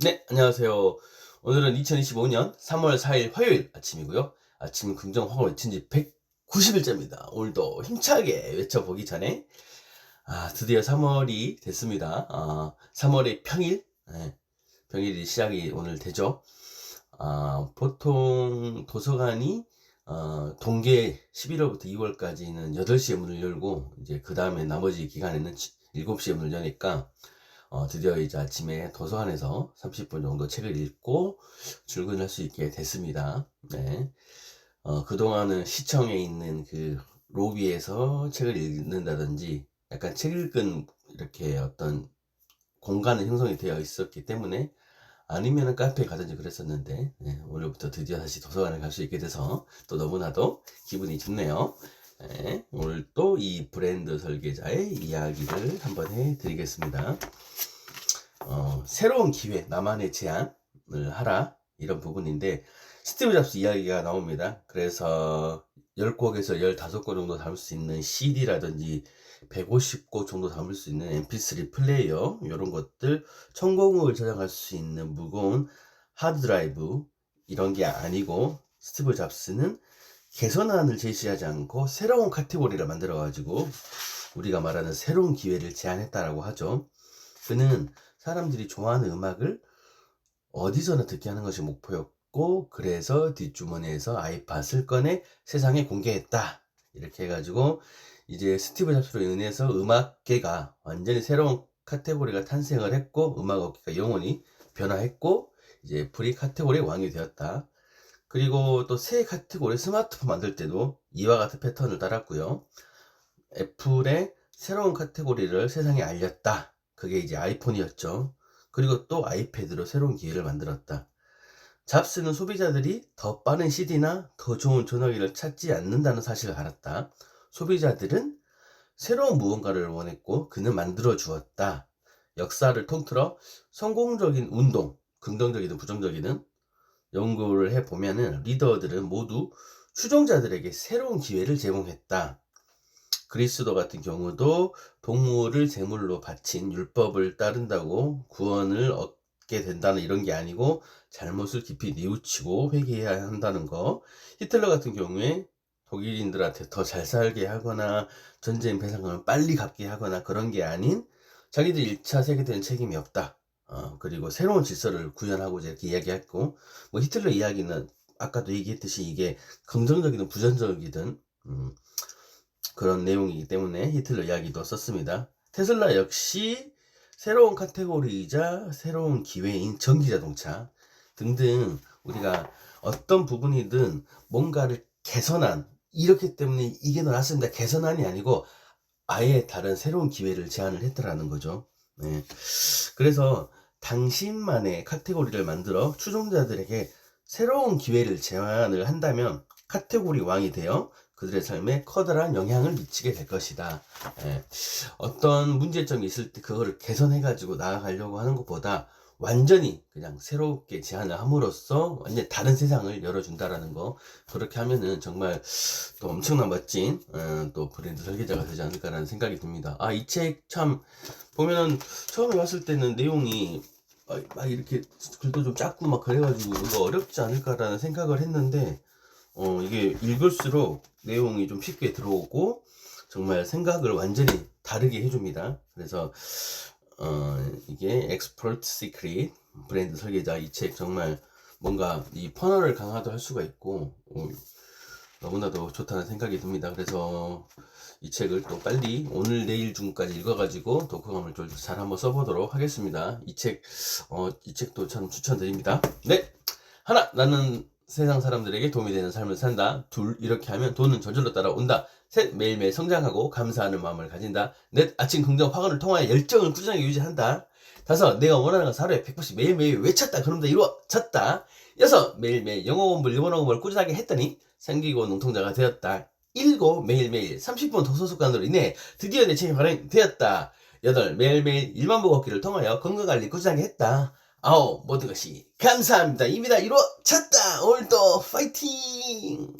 네, 안녕하세요. 오늘은 2025년 3월 4일 화요일 아침이고요. 아침 긍정 화가 외친 지 190일째입니다. 오늘도 힘차게 외쳐보기 전에 아, 드디어 3월이 됐습니다. 아, 3월의 평일, 네, 평일이 시작이 오늘 되죠. 아, 보통 도서관이 어, 동계 11월부터 2월까지는 8시에 문을 열고 이제 그 다음에 나머지 기간에는 7시에 문을 여니까 어, 드디어 이제 아침에 도서관에서 30분 정도 책을 읽고 출근할 수 있게 됐습니다. 네. 어, 그동안은 시청에 있는 그 로비에서 책을 읽는다든지 약간 책 읽은 이렇게 어떤 공간은 형성이 되어 있었기 때문에 아니면은 카페에 가든지 그랬었는데 네, 오늘부터 드디어 다시 도서관에 갈 수 있게 돼서 또 너무나도 기분이 좋네요. 네, 오늘 또 이 브랜드 설계자의 이야기를 한번 해드리겠습니다. 어, 새로운 기회, 나만의 제안을 하라 이런 부분인데 스티브 잡스 이야기가 나옵니다. 그래서 10곡에서 15곡 정도 담을 수 있는 CD라든지 150곡 정도 담을 수 있는 MP3 플레이어 이런 것들 천곡을 저장할 수 있는 무거운 하드 드라이브 이런 게 아니고 스티브 잡스는 개선안을 제시하지 않고 새로운 카테고리를 만들어 가지고 우리가 말하는 새로운 기회를 제안했다라고 하죠. 그는 사람들이 좋아하는 음악을 어디서나 듣게 하는 것이 목표였고 그래서 뒷주머니에서 아이팟을 꺼내 세상에 공개했다. 이렇게 해가지고 이제 스티브 잡스로 인해서 음악계가 완전히 새로운 카테고리가 탄생을 했고 음악업계가 영원히 변화했고 이제 프리 카테고리 왕이 되었다. 그리고 또 새 카테고리 스마트폰 만들 때도 이와 같은 패턴을 따랐고요. 애플의 새로운 카테고리를 세상에 알렸다. 그게 이제 아이폰이었죠. 그리고 또 아이패드로 새로운 기회를 만들었다. 잡스는 소비자들이 더 빠른 CD나 더 좋은 전화기를 찾지 않는다는 사실을 알았다. 소비자들은 새로운 무언가를 원했고 그는 만들어 주었다. 역사를 통틀어 성공적인 운동, 긍정적이든 부정적이든 연구를 해 보면은 리더들은 모두 추종자들에게 새로운 기회를 제공했다. 그리스도 같은 경우도 동물을 제물로 바친 율법을 따른다고 구원을 얻게 된다는 이런 게 아니고 잘못을 깊이 뉘우치고 회개해야 한다는 거. 히틀러 같은 경우에 독일인들한테 더 잘 살게 하거나 전쟁 배상금을 빨리 갚게 하거나 그런 게 아닌 자기들 1차 세계대전 책임이 없다. 어, 그리고 새로운 질서를 구현하고자 이렇게 이야기했고, 뭐 히틀러 이야기는 아까도 얘기했듯이 이게 긍정적이든 부정적이든, 음, 그런 내용이기 때문에 히틀러 이야기도 썼습니다. 테슬라 역시 새로운 카테고리이자 새로운 기회인 전기 자동차 등등 우리가 어떤 부분이든 뭔가를 개선한 이렇기 때문에 이게 더 낫습니다. 개선안이 아니고 아예 다른 새로운 기회를 제안을 했더라는 거죠. 네. 그래서 당신만의 카테고리를 만들어 추종자들에게 새로운 기회를 제안을 한다면 카테고리 왕이 되어 그들의 삶에 커다란 영향을 미치게 될 것이다. 예. 어떤 문제점이 있을 때 그거를 개선해가지고 나아가려고 하는 것보다 완전히 그냥 새롭게 제안을 함으로써 완전 다른 세상을 열어준다라는 거 그렇게 하면은 정말 또 엄청난 멋진 어, 또 브랜드 설계자가 되지 않을까라는 생각이 듭니다. 아 이 책 참 보면은 처음에 봤을 때는 내용이 막, 막 이렇게 글도 좀 작고 막 그래가지고 이거 어렵지 않을까라는 생각을 했는데 어 이게 읽을수록 내용이 좀 쉽게 들어오고 정말 생각을 완전히 다르게 해줍니다. 그래서 어, 이게 엑스퍼트 시크릿 브랜드 설계자 이 책 정말 뭔가 이 퍼널을 강화도 할 수가 있고 어, 너무나도 좋다는 생각이 듭니다. 그래서 이 책을 또 빨리 오늘 내일 중까지 읽어가지고 독후감을 좀 잘 한번 써보도록 하겠습니다. 이 책, 어, 이 책도 참 추천드립니다. 네! 하나! 나는 세상 사람들에게 도움이 되는 삶을 산다. 둘, 이렇게 하면 돈은 저절로 따라온다. 셋, 매일매일 성장하고 감사하는 마음을 가진다. 넷, 아침 긍정 화관을 통하여 열정을 꾸준하게 유지한다. 다섯, 내가 원하는 것을 하루에 100%씩 매일매일 외쳤다. 그럼 다 이루어졌다. 여섯, 매일매일 영어 공부를 일본어 공부를 꾸준하게 했더니 생기고 농통자가 되었다. 일곱, 매일매일 30분 독서 습관으로 인해 드디어 내 책이 발행되었다. 여덟, 매일매일 1만 보 걷기를 통하여 건강관리 꾸준하게 했다. 아홉, 모든 것이 감사합니다. 이미 다 이루어졌다. 오늘도 파이팅!